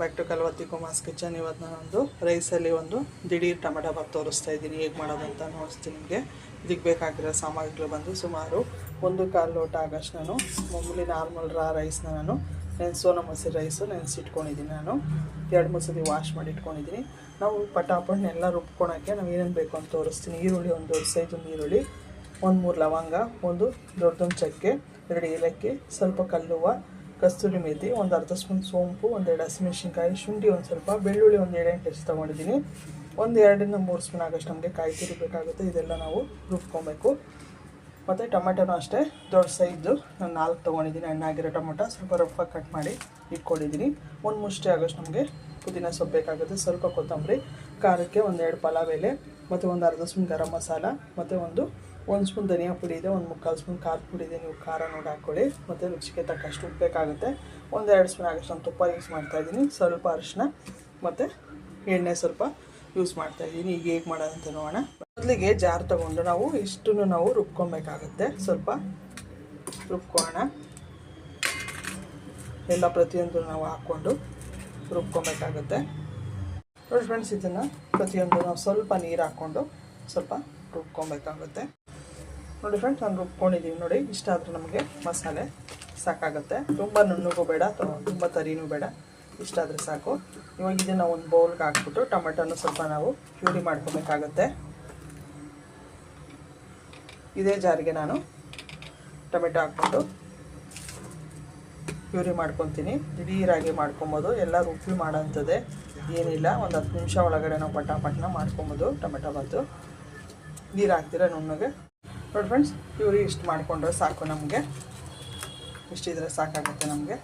Back to Kalvathi Kumar's kitchen ಇವತ್ತು ನಾನೊಂದು ರೈಸಲ್ಲಿ ಒಂದು ದಿಢೀರ್ ಟೊಮೆಟೊ ಬಾತ್ ತೋರಿಸ್ತಾ ಇದ್ದೀನಿ. ಹೇಗೆ ಮಾಡೋದಂತ ನೋಡಿಸ್ತೀನಿ ನಿಮಗೆ. ಇದಕ್ಕೆ ಬೇಕಾಗಿರೋ ಸಾಮಗ್ರಿಗಳು ಬಂದು ಸುಮಾರು ಒಂದು ಕಾಲು ಲೋಟ ಆಗಷ್ಟು ನಾನು ಮಾಮೂಲಿ ನಾರ್ಮಲ್ ರಾ ರೈಸ್ನ ನಾನು ನೆನೆಸೋನ ಮೊಸರು ರೈಸು ನೆನೆಸಿಟ್ಕೊಂಡಿದ್ದೀನಿ ನಾನು. ಎರಡು ಮೂರು ವಾಶ್ ಮಾಡಿ ಇಟ್ಕೊಂಡಿದ್ದೀನಿ. ನಾವು ಪಟಾಪಟ್ನೆಲ್ಲ ರುಬ್ಕೊಳಕ್ಕೆ ನಾವು ಏನೇನು ಬೇಕು ಅಂತ ತೋರಿಸ್ತೀನಿ. ಈರುಳ್ಳಿ ಒಂದು ದೊಡ್ಡ ಸೈಜ್ ಒಂದು ಈರುಳ್ಳಿ, ಒಂದು ಮೂರು ಲವಂಗ, ಒಂದು ದೊಡ್ಡದೊಂದು ಚಕ್ಕೆ, ಎರಡು ಏಲಕ್ಕಿ, ಸ್ವಲ್ಪ ಕಲ್ಲುವ ಕಸ್ತೂರಿ ಮೇಥಿ ಒಂದು ಅರ್ಧ ಸ್ಪೂನ್ ಸೋಂಪು ಒಂದೆರಡು ಹಸಿಮೆಣಸಿನ್ಕಾಯಿ, ಶುಂಠಿ ಒಂದು ಸ್ವಲ್ಪ, ಬೆಳ್ಳುಳ್ಳಿ ಒಂದು ಏಳೆಂಟು ಎಷ್ಟು ತೊಗೊಂಡಿದ್ದೀನಿ. ಒಂದು ಎರಡರಿಂದ ಮೂರು ಸ್ಪೂನ್ ಆಗೋಷ್ಟು ನಮಗೆ ಕಾಯಿ ತುರಿ ಬೇಕಾಗುತ್ತೆ, ಇದೆಲ್ಲ ನಾವು ರುಬ್ಕೊಬೇಕು. ಮತ್ತು ಟೊಮೆಟೊನೂ ಅಷ್ಟೇ, ದೊಡ್ಡ ಸೈಜು ನಾನು ನಾಲ್ಕು ತೊಗೊಂಡಿದ್ದೀನಿ, ಹಣ್ಣಾಗಿರೋ ಟೊಮೆಟೊ, ಸ್ವಲ್ಪ ರಫಾಗಿ ಕಟ್ ಮಾಡಿ ಇಟ್ಕೊಂಡಿದ್ದೀನಿ. ಒಂದು ಮುಷ್ಟಿ ಆಗೋಷ್ಟು ನಮಗೆ ಪುದೀನ ಸೊಪ್ಪು ಬೇಕಾಗುತ್ತೆ, ಸ್ವಲ್ಪ ಕೊತ್ತಂಬರಿ, ಖಾರಕ್ಕೆ ಒಂದೆರಡು ಪಲಾವ್ ಎಲೆ, ಮತ್ತು ಒಂದು ಅರ್ಧ ಸ್ಪೂನ್ ಗರಂ ಮಸಾಲ, ಮತ್ತು ಒಂದು ಒಂದು ಸ್ಪೂನ್ ಧನಿಯಾ ಪುಡಿ ಇದೆ, ಒಂದು ಮುಕ್ಕಾಲು ಸ್ಪೂನ್ ಖಾರ ಪುಡಿ ಇದೆ, ನೀವು ಖಾರ ನೋಡಿ ಹಾಕ್ಕೊಳ್ಳಿ ಮತ್ತು ರುಚಿಗೆ ತಕ್ಕಷ್ಟು ಉಪ್ಪು ಬೇಕಾಗುತ್ತೆ ಒಂದೆರಡು ಸ್ಪೂನ್ ಆಗಷ್ಟು ತುಪ್ಪ ಯೂಸ್ ಮಾಡ್ತಾಯಿದ್ದೀನಿ ಸ್ವಲ್ಪ ಅರಿಶಿನ ಮತ್ತು ಎಣ್ಣೆ ಸ್ವಲ್ಪ ಯೂಸ್ ಮಾಡ್ತಾಯಿದ್ದೀನಿ ಈಗ ಹೇಗೆ ಮಾಡೋದಂತ ನೋಡೋಣ. ಮೊದಲಿಗೆ ಜಾರ್ ತಗೊಂಡು ನಾವು ಇಷ್ಟನ್ನು ನಾವು ರುಬ್ಕೊಬೇಕಾಗುತ್ತೆ. ಸ್ವಲ್ಪ ರುಬ್ಕೋಣ ಎಲ್ಲ ಪ್ರತಿಯೊಂದು ನಾವು ಹಾಕ್ಕೊಂಡು ರುಬ್ಕೊಬೇಕಾಗುತ್ತೆ. ನೋಡಿ ಫ್ರೆಂಡ್ಸ್ ಇದನ್ನು ಪ್ರತಿಯೊಂದು ನಾವು ಸ್ವಲ್ಪ ನೀರು ಹಾಕ್ಕೊಂಡು ಸ್ವಲ್ಪ ರುಬ್ಕೊಬೇಕಾಗುತ್ತೆ. ನೋಡಿ ಫ್ರೆಂಡ್ಸ್ ನಾನು ರುಬ್ಕೊಂಡಿದ್ದೀವಿ ನೋಡಿ, ಇಷ್ಟ ಆದರೆ ನಮಗೆ ಮಸಾಲೆ ಸಾಕಾಗುತ್ತೆ. ತುಂಬ ನುಣ್ಣಗೂ ಬೇಡ, ಅಥವಾ ತುಂಬ ತರಿನೂ ಬೇಡ. ಇಷ್ಟ ಆದರೆ ಸಾಕು. ಇವಾಗ ಇದನ್ನು ಒಂದು ಬೌಲ್ಗೆ ಹಾಕ್ಬಿಟ್ಟು ಟೊಮೆಟೊನ ಸ್ವಲ್ಪ ನಾವು ಪ್ಯೂರಿ ಮಾಡ್ಕೋಬೇಕಾಗತ್ತೆ. ಇದೇ ಜಾರಿಗೆ ನಾನು ಟೊಮೆಟೊ ಹಾಕ್ಕೊಂಡು ಪ್ಯೂರಿ ಮಾಡ್ಕೊತೀನಿ. ದಿಢೀರಾಗಿ ಮಾಡ್ಕೊಬೋದು. ಎಲ್ಲ ರುಬ್ಬಿ ಮಾಡೋಂಥದ್ದೇ ಏನಿಲ್ಲ. ಒಂದು ಹತ್ತು ನಿಮಿಷ ಒಳಗಡೆ ನಾವು ಪಟಾಪಟ್ನ ಮಾಡ್ಕೊಬೋದು ಟೊಮೆಟೊ ಬಾತು ನೀರು ಹಾಕ್ತೀರ ನುಣ್ಣಗೆ? ನೋಡಿ ಫ್ರೆಂಡ್ಸ್ ಪ್ಯೂರಿ ಇಷ್ಟು ಮಾಡಿಕೊಂಡ್ರೆ ಸಾಕು ನಮಗೆ. ಇಷ್ಟಿದ್ರೆ ಸಾಕಾಗುತ್ತೆ ನಮಗೆ.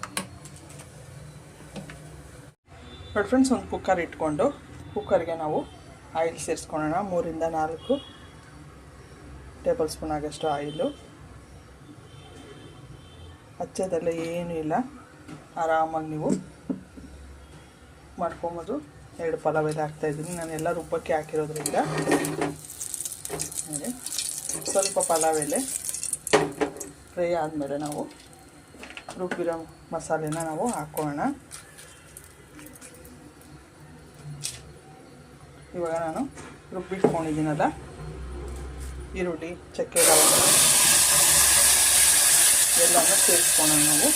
ನೋಡಿ ಫ್ರೆಂಡ್ಸ್ ಒಂದು ಕುಕ್ಕರ್ ಇಟ್ಕೊಂಡು ಕುಕ್ಕರ್ಗೆ ನಾವು ಆಯಿಲ್ ಸೇರಿಸ್ಕೊಳ್ಳೋಣ ಮೂರಿಂದ ನಾಲ್ಕು ಟೇಬಲ್ ಸ್ಪೂನ್ ಆಗೋಷ್ಟು ಆಯಿಲು. ಹಚ್ಚೋದೆಲ್ಲ ಏನೂ ಇಲ್ಲ. ಆರಾಮಾಗಿ ನೀವು ಮಾಡ್ಕೊಬೋದು. ಎರಡು ಪಲಾವ್ ಎಲ್ಲ ಹಾಕ್ತಾಯಿದ್ದೀನಿ ಎಲ್ಲ ರುಬ್ಬಕ್ಕೆ ಹಾಕಿರೋದ್ರಿಂದ. ಸ್ವಲ್ಪ ಪಲಾವ್ ಎಲೆ ಫ್ರೈ ಆದಮೇಲೆ ನಾವು ರುಬ್ಬಿರೋ ಮಸಾಲೆನ ನಾವು ಹಾಕೋಣ. ಇವಾಗ ನಾನು ರುಬ್ಬಿಟ್ಕೊಂಡಿದ್ದೀನಲ್ಲ, ಈರುಳ್ಳಿ, ಚಕ್ಕೆ ಲವಂಗ ಎಲ್ಲನೂ ಸೇರಿಸ್ಕೊಳ್ಳೋಣ ನಾವು.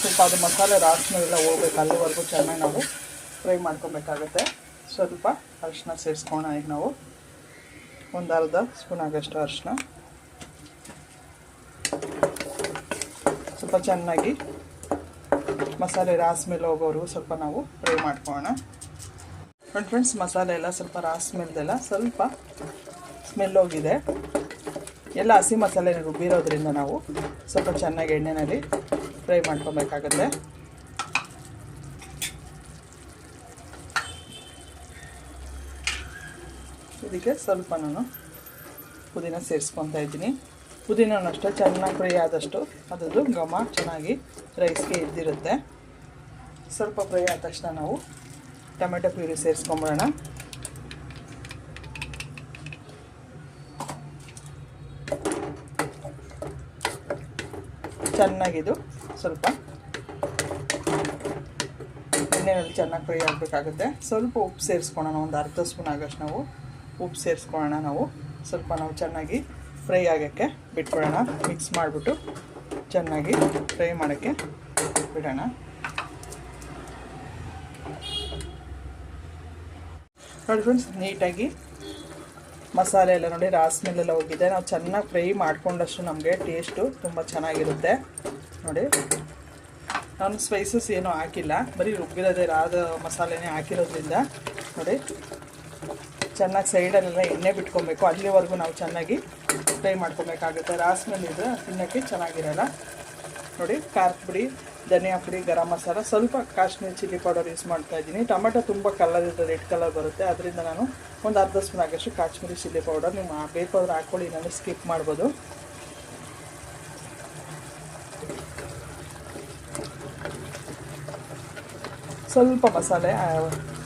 ಸ್ವಲ್ಪ ಅದು ಮಸಾಲೆ ರಾಸ್ಮೆಲ್ಲ ಹೋಗ್ಬೇಕು, ಅಲ್ಲಿವರೆಗೂ ಚೆನ್ನಾಗಿ ನಾವು ಫ್ರೈ ಮಾಡ್ಕೊಬೇಕಾಗುತ್ತೆ. ಸ್ವಲ್ಪ ಅರಿಶಿನ ಸೇರಿಸ್ಕೊಳ್ಳೋಣ ಈಗ ನಾವು. ಒಂದು ಅರ್ಧ ಸ್ಪೂನ್ ಆಗೋಷ್ಟು ಅರಿಶಿನ ಸ್ವಲ್ಪ ಚೆನ್ನಾಗಿ ಮಸಾಲೆ ರಾಸ್ಮೇಲೆ ಹೋಗೋವರೆಗೂ ಸ್ವಲ್ಪ ನಾವು ಫ್ರೈ ಮಾಡ್ಕೊಳ್ಳೋಣ. ನೋಡಿ ಫ್ರೆಂಡ್ಸ್ ಮಸಾಲೆ ಎಲ್ಲ ಸ್ವಲ್ಪ ರಾಸ್ಮೇಲ್ದೆಲ್ಲ ಸ್ವಲ್ಪ ಸ್ಮೆಲ್ ಹೋಗಿದೆ. ಎಲ್ಲ ಹಸಿ ಮಸಾಲೆ ರುಬ್ಬಿರೋದ್ರಿಂದ ನಾವು ಸ್ವಲ್ಪ ಚೆನ್ನಾಗಿ ಎಣ್ಣೆಯಲ್ಲಿ ಫ್ರೈ ಮಾಡ್ಕೊಬೇಕಾಗತ್ತೆ. ಇದಕ್ಕೆ ಸ್ವಲ್ಪ ನಾನು ಪುದೀನ ಸೇರಿಸ್ಕೊತಾ ಇದ್ದೀನಿ. ಪುದೀನೂ ಅಷ್ಟೇ, ಚೆನ್ನಾಗಿ ಫ್ರೈ ಆದಷ್ಟು. ಅದರದ್ದು ಘಮ ಚೆನ್ನಾಗಿ ರೈಸ್ಗೆ ಇದ್ದಿರುತ್ತೆ. ಸ್ವಲ್ಪ ಫ್ರೈ ಆದ ತಕ್ಷಣ ನಾವು ಟೊಮೆಟೊ ಪ್ಯೂರಿ ಸೇರಿಸ್ಕೊಂಬಿಡೋಣ. ಚೆನ್ನಾಗಿದು ಸ್ವಲ್ಪ. ಎಣ್ಣೆಯಲ್ಲಿ ಚೆನ್ನಾಗಿ ಫ್ರೈ ಆಗಬೇಕಾಗುತ್ತೆ. ಸ್ವಲ್ಪ ಉಪ್ಪು ಸೇರಿಸ್ಕೊಳೋಣ, ಒಂದು ಅರ್ಧ ಸ್ಪೂನ್ ಆಗಷ್ಟು ನಾವು. ಉಪ್ಪು ಸೇರಿಸ್ಕೊಳ್ಳೋಣ ನಾವು. ಸ್ವಲ್ಪ ನಾವು ಚೆನ್ನಾಗಿ ಫ್ರೈ ಆಗೋಕ್ಕೆ ಬಿಟ್ಬಿಡೋಣ. ಮಿಕ್ಸ್ ಮಾಡಿಬಿಟ್ಟು ಚೆನ್ನಾಗಿ ಫ್ರೈ ಮಾಡೋಕ್ಕೆ ಬಿಡೋಣ. ನೋಡಿ ಫ್ರೆಂಡ್ಸ್ ನೀಟಾಗಿ ಮಸಾಲೆ ಎಲ್ಲ ನೋಡಿ ರಾಸ್ಮೆಲೆಲ್ಲ ಹೋಗಿದೆ. ನಾವು ಚೆನ್ನಾಗಿ ಫ್ರೈ ಮಾಡಿಕೊಂಡಷ್ಟು ನಮಗೆ ಟೇಸ್ಟು ತುಂಬ ಚೆನ್ನಾಗಿರುತ್ತೆ. ನೋಡಿ, ನಾನು ಸ್ಪೈಸಸ್ ಏನೂ ಹಾಕಿಲ್ಲ. ಬರೀ ರುಬ್ಬಿರೋದೇ ರಾದ ಮಸಾಲೆನೇ ಹಾಕಿರೋದ್ರಿಂದ. ನೋಡಿ ಚೆನ್ನಾಗಿ ಸೈಡಲ್ಲೆಲ್ಲ ಎಣ್ಣೆ ಬಿಟ್ಕೊಬೇಕು. ಅಲ್ಲಿವರೆಗೂ ನಾವು ಚೆನ್ನಾಗಿ ಫ್ರೈ ಮಾಡ್ಕೊಬೇಕಾಗುತ್ತೆ. ರಾಸ್ಮೆಲ್ ಇದ್ರೆ ತಿನ್ನೋಕ್ಕೆ ಚೆನ್ನಾಗಿರಲ್ಲ. ನೋಡಿ, ಖಾರದ ಪುಡಿ, ಧನಿಯಾ ಪುಡಿ, ಗರಂ ಮಸಾಲ. ಸ್ವಲ್ಪ ಕಾಶ್ಮೀರಿ ಚಿಲ್ಲಿ ಪೌಡರ್ ಯೂಸ್ ಮಾಡ್ತಾ ಇದ್ದೀನಿ. ಟೊಮೆಟೊ ತುಂಬ ಕಲರ್ ಇರುತ್ತೆ ರೆಡ್ ಕಲರ್ ಬರುತ್ತೆ. ಅದರಿಂದ ನಾನು ಒಂದು ಅರ್ಧ ಸ್ಪೂನ್ ಆಗಷ್ಟು ಕಾಶ್ಮೀರಿ ಚಿಲ್ಲಿ ಪೌಡರ್ ನೀವು ಬೇಕಾದ್ರೆ ಹಾಕ್ಕೊಳ್ಳಿ. ನಾನು ಸ್ಕಿಪ್ ಮಾಡ್ಬೋದು. ಸ್ವಲ್ಪ ಮಸಾಲೆ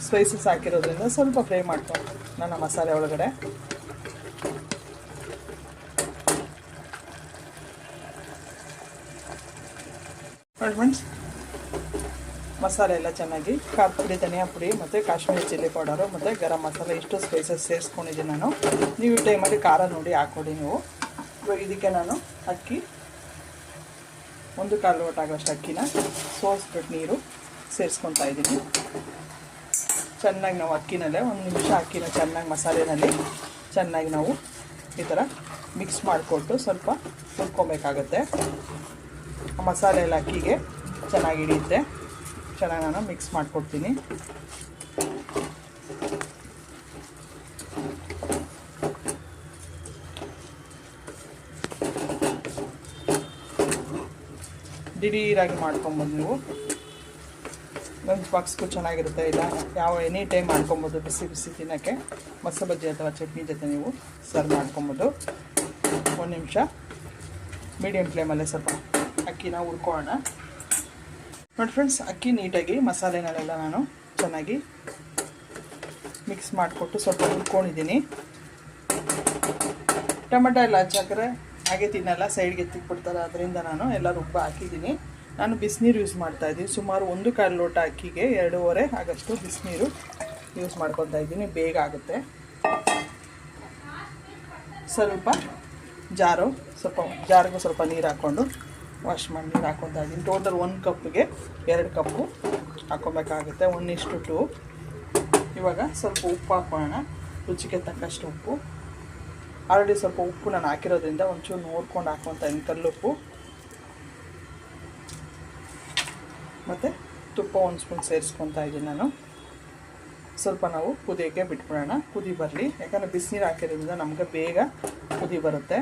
ಸ್ಪೈಸಸ್ ಹಾಕಿರೋದ್ರಿಂದ ಸ್ವಲ್ಪ ಫ್ರೈ ಮಾಡ್ಕೊಂಡು ನನ್ನ ಮಸಾಲೆ ಒಳಗಡೆ. ಮಸಾಲೆ ಎಲ್ಲ ಚೆನ್ನಾಗಿ ಖಾರ ಪುಡಿ, ಧನಿಯಾ ಪುಡಿ ಮತ್ತು ಕಾಶ್ಮೀರಿ ಚಿಲ್ಲಿ ಪೌಡರು ಮತ್ತು ಗರಂ ಮಸಾಲೆ ಇಷ್ಟು ಸ್ಪೈಸಸ್ ಸೇರಿಸ್ಕೊಂಡಿದ್ದೀನಿ ನಾನು. ನೀವು ಈ ಟೈಮಲ್ಲಿ ಖಾರ ನೋಡಿ ಹಾಕ್ಕೊಡಿ ನೀವು. ಇವಾಗ ಇದಕ್ಕೆ ನಾನು ಅಕ್ಕಿ, ಒಂದು ಕಾಲು ಲೋಟ ಆಗೋಷ್ಟು ಅಕ್ಕಿನ ಸೋಸ್ಬಿಟ್ಟು ನೀರು ಸೇರಿಸ್ಕೊತಾ ಇದ್ದೀನಿ. ಚೆನ್ನಾಗಿ ನಾವು ಅಕ್ಕಿನಲ್ಲೇ ಒಂದು ನಿಮಿಷ ಅಕ್ಕಿನ ಚೆನ್ನಾಗಿ ಮಸಾಲೆನಲ್ಲಿ ಚೆನ್ನಾಗಿ ನಾವು ಈ ಥರ ಮಿಕ್ಸ್ ಮಾಡಿಕೊಟ್ಟು ಸ್ವಲ್ಪ ಹುರ್ಕೊಬೇಕಾಗತ್ತೆ. ಮಸಾಲೆ ಎಲ್ಲ ಅಕ್ಕಿಗೆ ಚೆನ್ನಾಗಿ ಹಿಡಿಯುತ್ತೆ. ಚೆನ್ನಾಗಿ ನಾನು ಮಿಕ್ಸ್ ಮಾಡಿಕೊಡ್ತೀನಿ. ದಿಢೀರಾಗಿ ಮಾಡ್ಕೊಬೋದು ನೀವು. ಲಂಚ್ ಬಾಕ್ಸ್ಗೂ ಚೆನ್ನಾಗಿರುತ್ತೆ ಇಲ್ಲ ಯಾವ ಎನಿ ಟೈಮ್ ಮಾಡ್ಕೊಬೋದು ಬಿಸಿ ಬಿಸಿ ತಿನ್ನೋಕ್ಕೆ. ಮೊಸರು ಬಜ್ಜಿ ಅಥವಾ ಚಟ್ನಿ ಜೊತೆ ನೀವು ಸರ್ವ್ ಮಾಡ್ಕೊಬೋದು. ಒಂದು ನಿಮಿಷ. ಮೀಡಿಯಮ್ ಫ್ಲೇಮಲ್ಲೇ ಸ್ವಲ್ಪ ಅಕ್ಕಿನ ಹುರ್ಕೊಳ್ಳೋಣ. ನೋಡಿ ಫ್ರೆಂಡ್ಸ್ ಅಕ್ಕಿ ನೀಟಾಗಿ ಮಸಾಲೆನಲ್ಲೆಲ್ಲ ನಾನು ಚೆನ್ನಾಗಿ ಮಿಕ್ಸ್ ಮಾಡಿಕೊಟ್ಟು ಸ್ವಲ್ಪ ಹುರ್ಕೊಂಡಿದ್ದೀನಿ. ಟೊಮೆಟೊ ಎಲ್ಲ ಹಚ್ಚಾಕ್ರೆ ಹಾಗೆ ತಿನ್ನಲ್ಲ ಸೈಡ್ಗೆ ಎತ್ತಿಕ್ಬಿಡ್ತಾರೆ ಅದರಿಂದ ನಾನು ಎಲ್ಲ ರುಬ್ಬ ಹಾಕಿದ್ದೀನಿ. ನಾನು ಬಿಸಿನೀರು ಯೂಸ್ ಮಾಡ್ತಾ ಇದ್ದೀನಿ. ಸುಮಾರು ಒಂದು ಕಾಲು ಲೋಟ ಅಕ್ಕಿಗೆ ಎರಡೂವರೆ ಆಗಷ್ಟು ಬಿಸಿನೀರು ಯೂಸ್ ಮಾಡ್ಕೊತಾ ಇದ್ದೀನಿ. ಬೇಗ ಆಗುತ್ತೆ. ಸ್ವಲ್ಪ ಜಾರು, ಸ್ವಲ್ಪ ಜಾರಿಗೂ ಸ್ವಲ್ಪ ನೀರು ಹಾಕ್ಕೊಂಡು ವಾಶ್ ಮಾಡಿ ನೀರು ಹಾಕ್ಕೊತಾ ಇದ್ದೀನಿ. ಟೋಟಲ್ ಒಂದು ಕಪ್ಪಿಗೆ ಎರಡು ಕಪ್ಪು ಹಾಕ್ಕೊಬೇಕಾಗುತ್ತೆ. ಒಂದಿಷ್ಟು ಟು ಇವಾಗ ಸ್ವಲ್ಪ ಉಪ್ಪು ಹಾಕೋಣ. ರುಚಿಗೆ ತಕ್ಕಷ್ಟು ಉಪ್ಪು. ಆಲ್ರೆಡಿ ಸ್ವಲ್ಪ ಉಪ್ಪು ನಾನು ಹಾಕಿರೋದ್ರಿಂದ ಒಂಚೂರು ನೋಡ್ಕೊಂಡು ಹಾಕ್ಕೊತಾ ಇದ್ದೀನಿ. ಕಲ್ಲುಪ್ಪು. ಮತ್ತು ತುಪ್ಪ ಒಂದು ಸ್ಪೂನ್ ಸೇರಿಸ್ಕೊತಾ ಇದ್ದೀನಿ ನಾನು. ಸ್ವಲ್ಪ ನಾವು ಕುದಿಯೋಕ್ಕೆ ಬಿಟ್ಬಿಡೋಣ. ಕುದಿ ಬರಲಿ. ಯಾಕಂದರೆ ಬಿಸಿನೀರು ಹಾಕಿರೋದ್ರಿಂದ ನಮಗೆ ಬೇಗ ಕುದಿ ಬರುತ್ತೆ.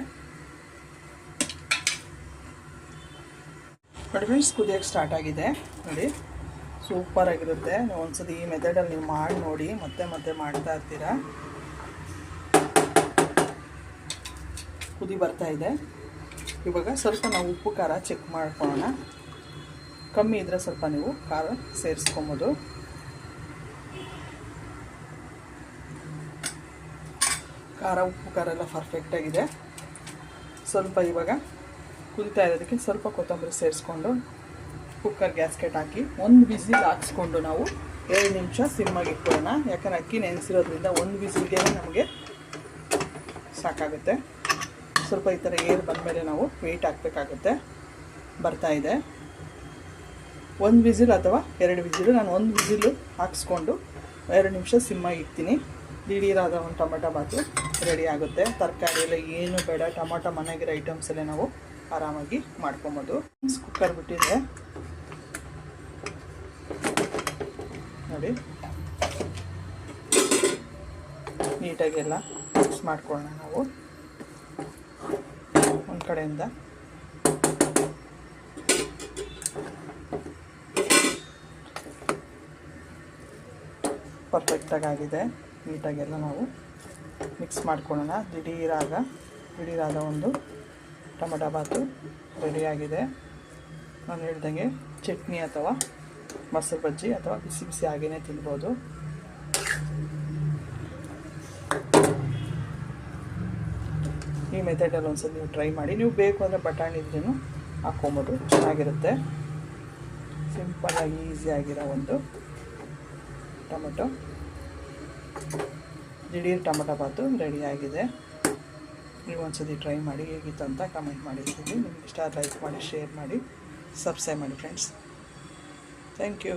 ನೋಡಿ ಫ್ರೆಂಡ್ಸ್ ಕುದಿಯೋಕ್ಕೆ ಸ್ಟಾರ್ಟ್ ಆಗಿದೆ. ನೋಡಿ ಸೂಪರಾಗಿರುತ್ತೆ ನೀವು ಒಂದ್ಸತಿ ಈ ಮೆಥಡಲ್ಲಿ ನೀವು ಮಾಡಿ ನೋಡಿ, ಮತ್ತೆ ಮತ್ತೆ ಮಾಡ್ತಾ ಇರ್ತೀರಾ? ಕುದಿ ಬರ್ತಾ ಇದೆ. ಇವಾಗ ಸ್ವಲ್ಪ ನಾವು ಉಪ್ಪು ಖಾರ ಚೆಕ್ ಮಾಡ್ಕೊಳ್ಳೋಣ. ಕಮ್ಮಿ ಇದ್ದರೆ ಸ್ವಲ್ಪ ನೀವು ಖಾರ ಸೇರಿಸ್ಕೊಬೋದು. ಖಾರ, ಉಪ್ಪು, ಖಾರ ಎಲ್ಲ ಪರ್ಫೆಕ್ಟಾಗಿದೆ ಸ್ವಲ್ಪ ಇವಾಗ ಕುದಿತಾ ಇರೋದಕ್ಕೆ ಸ್ವಲ್ಪ ಕೊತ್ತಂಬರಿ ಸೇರಿಸ್ಕೊಂಡು ಕುಕ್ಕರ್ ಗ್ಯಾಸ್ಕೆಟ್ ಹಾಕಿ ಒಂದು ಬಿಸಿಲ್ ಹಾಕ್ಸ್ಕೊಂಡು ನಾವು ಎರಡು ನಿಮಿಷ ಸಿಮ್ಮಾಗಿ ಇಟ್ಕೊಳ್ಳೋಣ. ಯಾಕಂದರೆ ಅಕ್ಕಿ ನೆನೆಸಿರೋದ್ರಿಂದ ಒಂದು ಬಿಸಿಲ್ಗೆ ನಮಗೆ ಸಾಕಾಗುತ್ತೆ. ಸ್ವಲ್ಪ ಈ ಥರ ಏರ್ ಬಂದಮೇಲೆ ನಾವು ವೆಯ್ಟ್ ಹಾಕಬೇಕಾಗುತ್ತೆ. ಬರ್ತಾಯಿದೆ ಒಂದು ವಿಸಿಲ್ ಅಥವಾ ಎರಡು ವಿಸಿಲು, ನಾನು ಒಂದು ವಿಸಿಲು ಹಾಕ್ಸ್ಕೊಂಡು ಎರಡು ನಿಮಿಷ ಸಿಮ್ಮಾಗಿ ಇಡ್ತೀನಿ. ದಿಢೀರಾದ ಒಂದು ಟೊಮೆಟೊ ಬಾತು ರೆಡಿ ಆಗುತ್ತೆ. ತರಕಾರಿ ಎಲ್ಲ ಏನು ಬೇಡ, ಟೊಮೊಟೊ ಮನೆಗಿರೋ ಐಟಮ್ಸ್ ಎಲ್ಲ ನಾವು ಆರಾಮಾಗಿ ಮಾಡ್ಕೊಬೋದು. ಕುಕ್ಕರ್ ಬಿಟ್ಟಿದೆ. ನೋಡಿ. ನೀಟಾಗೆಲ್ಲ ಮಿಕ್ಸ್ ಮಾಡ್ಕೊಳ್ಳೋಣ ನಾವು. ಒಂದು ಕಡೆಯಿಂದ. ಪರ್ಫೆಕ್ಟಾಗಿ ಆಗಿದೆ ನೀಟಾಗೆಲ್ಲ ನಾವು ಮಿಕ್ಸ್ ಮಾಡ್ಕೊಳ್ಳೋಣ. ದಿಢೀರಾಗ ದಿಢೀರಾದ ಒಂದು ಟೊಮೆಟೊ ಬಾತು ರೆಡಿಯಾಗಿದೆ. ನಾನು ಹೇಳ್ದಂಗೆ ಚಟ್ನಿ ಅಥವಾ ಮೊಸರು ಬಜ್ಜಿ ಅಥವಾ ಬಿಸಿ ಬಿಸಿ ಹಾಗೇ ತಿನ್ಬೋದು. ಈ ಮೆಥಡಲ್ಲಿ ಒಂದ್ಸಲ ನೀವು ಟ್ರೈ ಮಾಡಿ. ನೀವು ಬೇಕು ಅಂದರೆ ಬಟಾಣಿ ಇದ್ರೂ ಹಾಕ್ಕೊಬೋದು. ಚೆನ್ನಾಗಿರುತ್ತೆ. ಸಿಂಪಲ್ಲಾಗಿ ಈಸಿಯಾಗಿರೋ ಒಂದು ಟೊಮೆಟೊ. ದಿಢೀರ್ ಟೊಮೆಟೊ ಬಾತು ರೆಡಿಯಾಗಿದೆ ನೀವು ಒಂದ್ಸತಿ ಟ್ರೈ ಮಾಡಿ ಹೇಗಿತ್ತು ಅಂತ ಕಮೆಂಟ್ ಮಾಡಿರ್ತೀನಿ ನಿಮ್ಗೆ ಇಷ್ಟ ಲೈಕ್ ಮಾಡಿ, ಶೇರ್ ಮಾಡಿ, ಸಬ್ಸ್ಕ್ರೈಬ್ ಮಾಡಿ ಫ್ರೆಂಡ್ಸ್. Thank you.